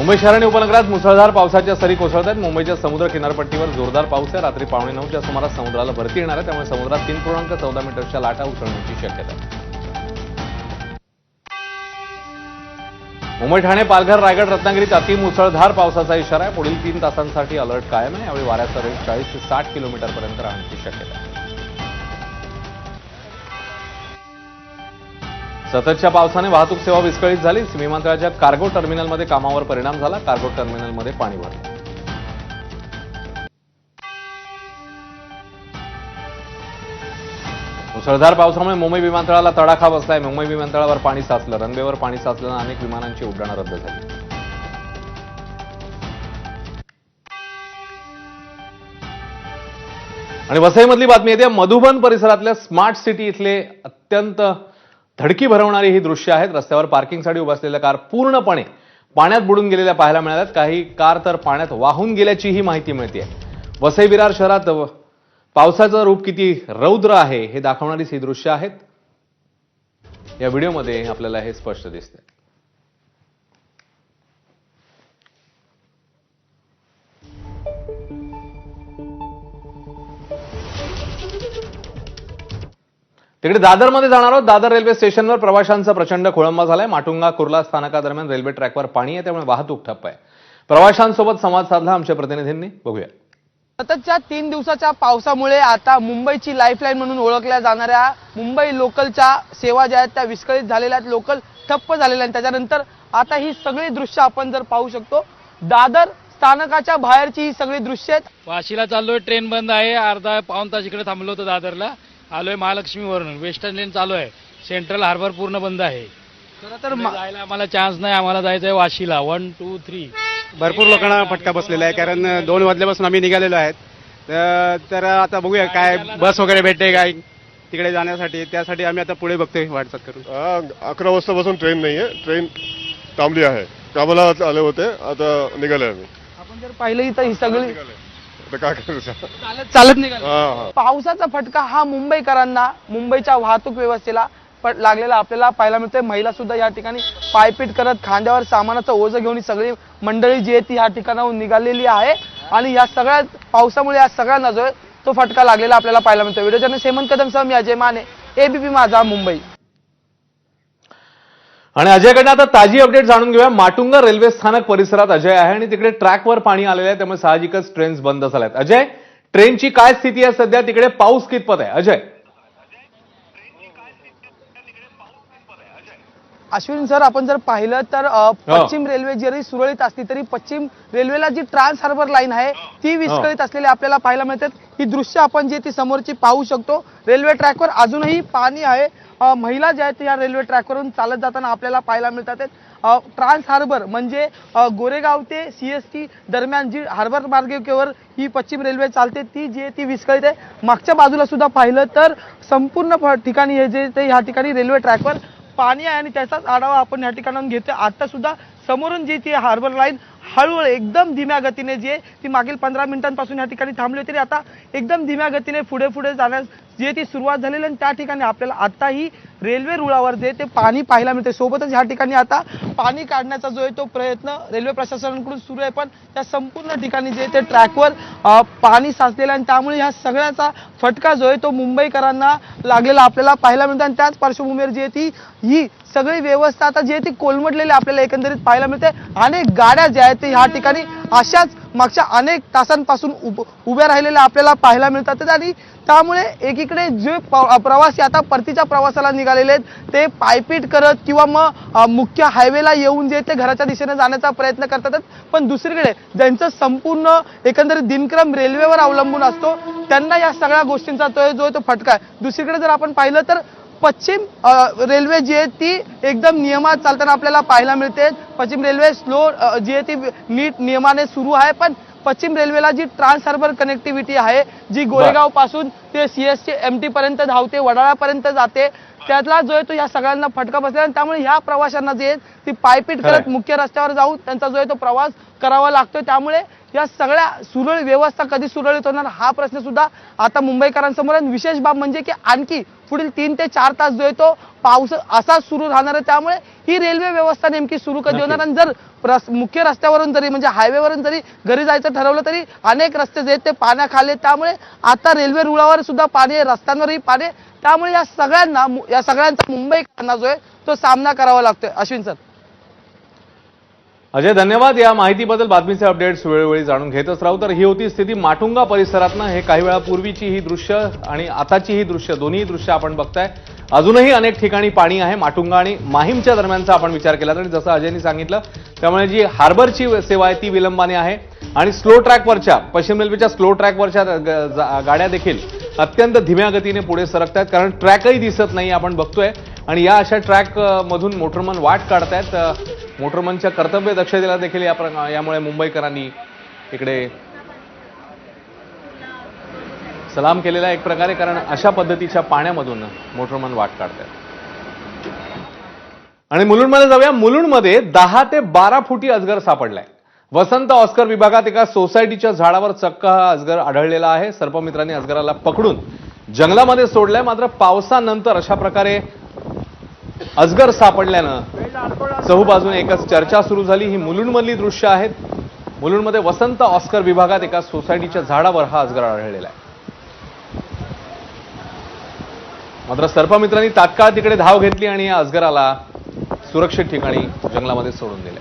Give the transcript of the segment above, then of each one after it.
मुंबई शहर आणि उपनगरात मुसळधार पावसाच्या सरी कोसळत आहेत मुंबईच्या समुद्र किनारपट्टीवर जोरदार पाऊस आहे. रात्री पावणे नऊच्या सुमारास समुद्राला भरती येणार आहे. त्यामुळे समुद्रात तीन पूर्णांक चौदा मीटरच्या लाटा उसळण्याची शक्यता आहे. मुंबई ठाणे पालघर रायगड रत्नागिरीत अतिमुसळधार पावसाचा इशारा आहे. पुढील तीन तासांसाठी अलर्ट कायम आहे. यावेळी वाऱ्याचा रेट चाळीस ते साठ किलोमीटरपर्यंत राहण्याची शक्यता आहे. सततच्या पावसाने वाहतूक सेवा विस्कळीत झाली. विमानतळाच्या कार्गो टर्मिनलमध्ये कामावर परिणाम झाला. कार्गो टर्मिनलमध्ये पाणी भरलं. मुसळधार पावसामुळे मुंबई विमानतळाला तडाखा बसलाय. मुंबई विमानतळावर पाणी साचलं. रनवेवर पाणी साचल्यानं अनेक विमानांची उड्डाणं रद्द झाली. आणि वसईमधली बातमी येते. मधुबन परिसरातल्या स्मार्ट सिटी इथले अत्यंत धडकी भरवणारी ही दृश्य आहेत. रस्त्यावर पार्किंगसाठी उभ्या असलेल्या कार पूर्णपणे पाण्यात बुडून गेलेल्या पाहायला मिळाल्यात. काही कार तर पाण्यात वाहून गेल्याचीही माहिती मिळते वसई विरार शहरात पावसाचं रूप किती रौद्र आहे हे दाखवणारीच ही दृश्य आहेत. या व्हिडिओमध्ये आपल्याला हे स्पष्ट दिसतंय. तिकडे दादरमध्ये जाणार आहोत. दादर रेल्वे स्टेशनवर प्रवाशांचा प्रचंड खोळंबा झालाय. माटुंगा कुर्ला स्थानकादरम्यान रेल्वे ट्रॅकवर पाणी आहे त्यामुळे वाहतूक ठप्प आहे. प्रवाशांसोबत संवाद साधला आमच्या प्रतिनिधींनी. बघूया. सततच्या तीन दिवसाच्या पावसामुळे आता मुंबईची लाईफलाईन म्हणून ओळखल्या जाणाऱ्या मुंबई लोकलच्या सेवा ज्या आहेत त्या विस्कळीत झालेल्या आहेत. लोकल ठप्प झालेल्या आहेत. त्याच्यानंतर आता ही सगळी दृश्य आपण जर पाहू शकतो दादर स्थानकाच्या बाहेरची ही सगळी दृश्य आहेत. वाशीला चाललोय. ट्रेन बंद आहे. अर्धा पाऊन तास इकडे थांबलो होतो दादरला. आलोय महालक्ष्मीवरून. वेस्टर्न लेन चालू आहे सेंट्रल हार्बर पूर्ण बंद आहे. खरं तर जायला आम्हाला चान्स नाही. आम्हाला जायचं आहे वाशीला. वन टू थ्री भरपूर लोकांना फटका बसलेला आहे. कारण दोन वाजल्यापासून आम्ही निघालेलो आहेत. तर- तर आता बघूया काय बस वगैरे भेटते काय तिकडे जाण्यासाठी. त्यासाठी आम्ही आता पुढे बघतोय व्हॉट्सअप करून. हा, अकरा वाजतापासून ट्रेन नाहीये. ट्रेन थांबली आहे. कामाला आले होते. आता निघाले आम्ही. आपण जर पाहिलं तर ही सगळी आता काय करायचं चालत चालत निघाल. पावसाचा फटका हा मुंबईकरांना मुंबईच्या वाहतूक व्यवस्थेला लागलेला आपल्याला पाहायला मिळतोय. महिला सुद्धा या ठिकाणी पायपीट करत खांद्यावर सामानाचं ओझं घेऊन ही सगळी मंडळी जी आहे ती या ठिकाणाहून निघालेली आहे. आणि या सगळ्या पावसामुळे या सगळ्यांना जो आहे तो फटका लागलेला आपल्याला पाहायला मिळतो व्हिडिओ जर्नलिस्ट हेमंत कदम सह मी अजय माने एबीपी माझा मुंबई. आणि अजयकडनं आता ताजी अपडेट जाणून घेऊया. माटुंगा रेल्वे स्थानक परिसरात अजय आहे आणि तिकडे ट्रॅकवर पाणी आलेलं आहे. त्यामुळे साहजिकच ट्रेन्स बंद झाल्या आहेत अजय ट्रेनची काय स्थिती आहे सध्या? तिकडे पाऊस कितपत आहे? अजय. अश्विन सर आपण जर पाहिलं तर अ, पश्चिम रेल्वे जरी सुरळीत असली तरी पश्चिम रेल्वेला जी ट्रान्स हार्बर लाईन आहे ती विस्कळीत असलेली आपल्याला पाहायला मिळतात. ही दृश्य आपण जे ती समोरची पाहू शकतो. रेल्वे ट्रॅकवर अजूनही पाणी आहे. महिला ज्या आहेत या रेल्वे ट्रॅकवरून चालत जाताना आपल्याला पाहायला मिळतात ट्रान्स हार्बर म्हणजे गोरेगाव ते सीएसटी दरम्यान जी हार्बर मार्गिकेवर ही पश्चिम रेल्वे चालते ती जी आहे ती विस्कळीत आहे. मागच्या बाजूला सुद्धा पाहिलं तर संपूर्ण ठिकाणी हे जे ते ह्या ठिकाणी रेल्वे ट्रॅकवर पाणी आहे आणि त्याचाच आढावा आपण या ठिकाणाहून घेतोय. आता सुद्धा समोरून जी ती हार्बर लाईन हळूहळू एकदम धीम्या गतीने जी आहे ती मागील पंधरा मिनिटांपासून या ठिकाणी थांबली होती आता एकदम धीम्या गतीने पुढे पुढे जाण्यास जी आहे ती सुरुवात झालेली आणि त्या ठिकाणी आपल्याला आताही रेल्वे रुळावर जे ते पाणी पाहायला मिळते सोबतच ह्या ठिकाणी आता पाणी काढण्याचा जो आहे तो प्रयत्न रेल्वे प्रशासनाकडून सुरू आहे. पण त्या संपूर्ण ठिकाणी जे ते ट्रॅकवर पाणी साचलेलं आणि त्यामुळे ह्या सगळ्याचा फटका जो आहे तो मुंबईकरांना लागलेला आपल्याला पाहायला मिळतो आणि त्याच पार्श्वभूमीवर जी आहे ती ही सगळी व्यवस्था आता जी आहे ती कोलमडलेली आपल्याला एकंदरीत पाहायला मिळते अनेक गाड्या ज्या आहेत ते ह्या ठिकाणी अशाच मागच्या अनेक तासांपासून उभ- उभ्या राहिलेल्या आपल्याला पाहायला मिळतात आणि त्यामुळे एकीकडे जे प- प्रवासी आता परतीच्या प्रवासाला निघालेले आहेत ते पायपीट करत किंवा मग मुख्य हायवेला येऊन जे ते घराच्या दिशेने जाण्याचा प्रयत्न करतात. पण दुसरीकडे ज्यांचं संपूर्ण एकंदरीत दिनक्रम रेल्वेवर अवलंबून असतो त्यांना या सगळ्या गोष्टींचा तो जो आहे तो फटका आहे. दुसरीकडे जर आपण पाहिलं तर पश्चिम रेल्वे जी आहे ती एकदम नियमात चालताना आपल्याला पाहायला मिळते पश्चिम रेल्वे स्लो जी आहे ती नीट नियमाने सुरू आहे पण पश्चिम रेल्वेला जी ट्रान्स हार्बर कनेक्टिव्हिटी आहे जी गोरेगावपासून ते सीएसटी एम टी पर्यंत धावते वडाळ्यापर्यंत जाते त्यातला जो आहे तो या सगळ्यांना फटका बसला आणि त्यामुळे ह्या प्रवाशांना जे आहे ती पायपीट करत. मुख्य रस्त्यावर जाऊन त्यांचा जो आहे तो प्रवास करावा लागतोय त्यामुळे या सगळ्या सुरळीत व्यवस्था कधी सुरळीत होणार हा प्रश्न सुद्धा आता मुंबईकरांसमोर आहे. आणि विशेष बाब म्हणजे की आणखी पुढील तीन ते चार तास जो आहे तो पाऊस असाच सुरू राहणार आहे. त्यामुळे ही रेल्वे व्यवस्था नेमकी सुरू कधी होणार? आणि जर मुख्य रस्त्यावरून जरी म्हणजे हायवेवरून जरी घरी जायचं ठरवलं तरी अनेक रस्ते जे आहेत ते पाण्याखाली. त्यामुळे आता रेल्वे रुळावर सुद्धा पाणी आहे रस्त्यांवरही पाणी आहे. त्यामुळे या सगळ्यांना या सगळ्यांचा मुंबईकरांना जो आहे तो सामना करावा लागतोय. अश्विन सर. अजय धन्यवाद. या माहितीबद्दल बातमीचे अपडेट्स वेळोवेळी जाणून घेतच राहू. तर ही होती स्थिती माटुंगा परिसरातनं. हे काही वेळापूर्वीची ही दृश्य आणि आताची ही दृश्य दोन्ही दृश्य आपण बघताय. अजूनही अनेक ठिकाणी पाणी आहे माटुंगा आणि माहीमच्या दरम्यानचा आपण विचार केला तर जसं अजयनी सांगितलं त्यामुळे जी हार्बरची सेवा आहे ती विलंबाने आहे. आणि स्लो ट्रॅकवरच्या पश्चिम रेल्वेच्या स्लो ट्रॅकवरच्या ग- जा- गाड्या देखील अत्यंत धीम्या गतीने पुढे सरकत आहेत कारण ट्रॅकही दिसत नाही आपण बघतोय. आणि या अशा ट्रॅकमधून मोटरमन वाट काढतायत. मोटरमनच्या कर्तव्य दक्षतेला देखील या प्र- यामुळे मुंबईकरांनी इकडे सलाम केलेला एक प्रकारे कारण अशा पद्धतीच्या पाण्यामधून मोटरमन वाट काढतात. आणि मुलुंडमध्ये जाऊया. मुलुंडमध्ये दहा ते बारा फुटी अजगर सापडलाय. वसंत ऑस्कर विभागात एका सोसायटीच्या झाडावर चक्क हा अजगर आढळलेला आहे. सर्पमित्रांनी अजगराला पकडून जंगलामध्ये सोडलाय. मात्र पावसानंतर अशा प्रकारे अजगर सापडल्यानं चहूबाजून एकच चर्चा सुरू झाली. ही मुलुंडमधली दृश्य आहेत. मुलुंडमध्ये वसंत ऑस्कर विभागात एका सोसायटीच्या झाडावर हा अजगर आढळलेला आहे. मात्र सर्पमित्रांनी तात्काळ तिकडे धाव घेतली आणि या अजगराला सुरक्षित ठिकाणी जंगलामध्ये सोडून दिले.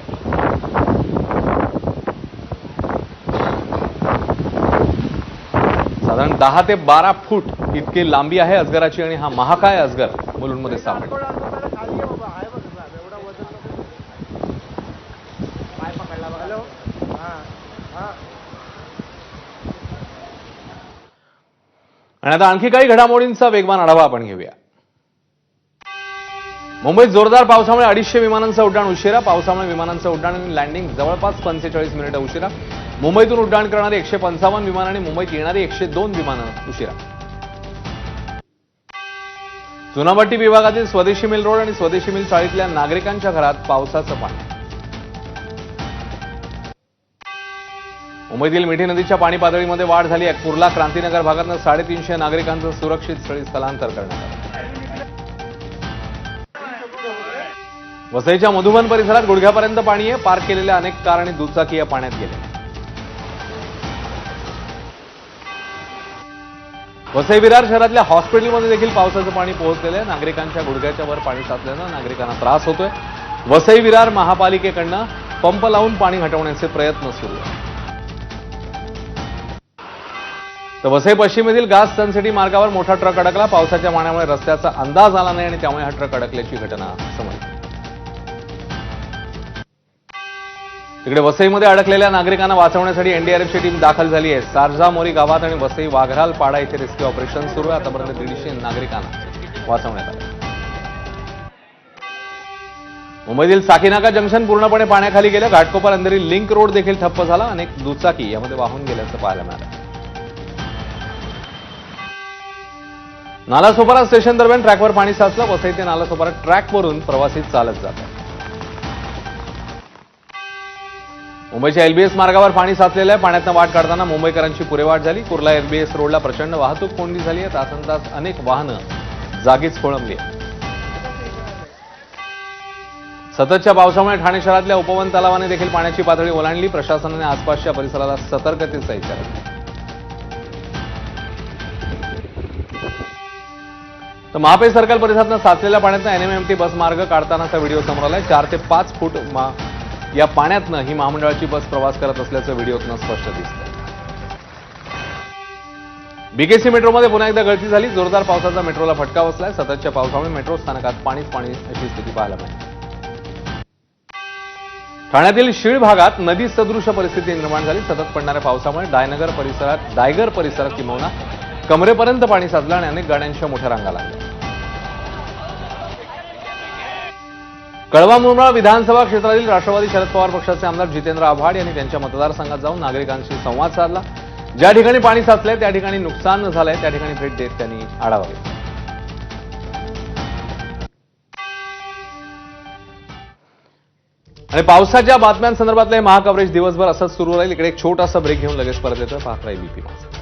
साधारण दहा ते बारा फूट इतकी लांबी आहे अजगराची आणि हा महाकाय अजगर मुलुंडमध्ये सापडला. आणि आता आणखी काही घडामोडींचा वेगवान आढावा आपण घेऊया. मुंबईत जोरदार पावसामुळे अडीचशे विमानांचं उड्डाण उशिरा पावसामुळे विमानांचं उड्डाण आणि लँडिंग जवळपास पंचेचाळीस मिनिटं उशिरा. मुंबईतून उड्डाण करणारी एकशे पंचावन्न विमान आणि मुंबईत येणारी एकशे दोन विमानं उशिरा. चुनाभट्टी विभागातील स्वदेशी मिल रोड आणि स्वदेशी मिल चाळीतल्या नागरिकांच्या घरात पावसाचं पाणी. मुंबईतील मिठी नदीच्या पाणी पातळीमध्ये वाढ झाली आहे. कुर्ला क्रांतीनगर भागातनं साडेतीनशे नागरिकांचं सुरक्षित स्थळी स्थलांतर करण्यात आलं. वसईच्या मधुबन परिसरात गुडघ्यापर्यंत पाणी आहे. पार्क केलेल्या अनेक कार आणि दुचाकी या पाण्यात गेल्या. वसई विरार शहरातल्या हॉस्पिटलमध्ये देखील पावसाचं पाणी पोहोचलेलं आहे. नागरिकांच्या गुडघ्याच्या वर पाणी साचल्यानं नागरिकांना त्रास होतोय. वसई विरार महापालिकेकडनं पंप लावून पाणी हटवण्याचे प्रयत्न सुरू आहेत. तर वसई पश्चिमेतील गास सनसिटी मार्गावर मोठा ट्रक अडकला. पावसाच्या पाण्यामुळे रस्त्याचा अंदाज आला नाही आणि त्यामुळे हा ट्रक अडकल्याची घटना समजली तिकडे वसईमध्ये अडकलेल्या नागरिकांना वाचवण्यासाठी एनडीआरएफची टीम दाखल झाली आहे. सारजा मोरी गावात आणि वसई वाघराल पाडा इथे रेस्क्यू ऑपरेशन सुरू आहे. आतापर्यंत दीडशे नागरिकांना वाचवण्यात आलं. मुंबईतील साकीनाका जंक्शन पूर्णपणे पाण्याखाली गेलं. घाटकोपर अंधेरी लिंक रोड देखील ठप्प झाला. अनेक दुचाकी यामध्ये वाहून गेल्याचं पाहायला मिळालं. नालासोपारा स्टेशन दरम्यान ट्रॅकवर पाणी साचलं. वसई ते नालासोपारा ट्रॅकवरून प्रवासी चालत जात मुंबईच्या एलबीएस मार्गावर पाणी साचलेलं आहे. पाण्यातनं वाट काढताना मुंबईकरांची पुरेवाट झाली. कुर्ला एलबीएस रोडला प्रचंड वाहतूक कोंडी झाली आहे. तासन तास अनेक वाहनं जागीच खोळंबली आहेत. सततच्या पावसामुळे ठाणे शहरातल्या उपवन तलावाने देखील पाण्याची पातळी ओलांडली. प्रशासनाने आसपासच्या परिसराला सतर्कतेचा इशारा दिला. तर महापे सर्कल परिसरातनं साचलेल्या पाण्यातनं एनएमएमटी बस मार्ग काढतानाचा व्हिडिओ समोर आलाय. चार ते पाच फूट मा- या पाण्यातनं ही महामंडळाची बस प्रवास करत असल्याचं व्हिडिओतनं स्पष्ट दिसतं बीकेसी मेट्रोमध्ये पुन्हा एकदा गळती झाली. जोरदार पावसाचा मेट्रोला फटका बसलाय. सततच्या पावसामुळे मेट्रो स्थानकात पाणीच पाणी अशी स्थिती पाहायला मिळते. ठाण्यातील शीळ भागात नदी सदृश परिस्थिती निर्माण झाली. सतत पडणाऱ्या पावसामुळे डायनगर परिसरात डायगर परिसरात किंबहुना कमरेपर्यंत पाणी साचलं आणि अनेक गाड्यांच्या मोठ्या रांगा लागल्या. कळवा मुरमाळ विधानसभा क्षेत्रातील राष्ट्रवादी शरद पवार पक्षाचे आमदार जितेंद्र आव्हाड यांनी त्यांच्या मतदारसंघात जाऊन नागरिकांशी संवाद साधला. ज्या ठिकाणी पाणी साचलंय त्या ठिकाणी नुकसान झालंय त्या ठिकाणी भेट देत त्यांनी आढावा घेतला. आणि पावसाच्या बातम्यांसंदर्भातलं हे महाकवरेज दिवसभर असंच सुरू राहील. इकडे एक छोटासा ब्रेक घेऊन लगेच परत येतं पाहत राहील BP माझा.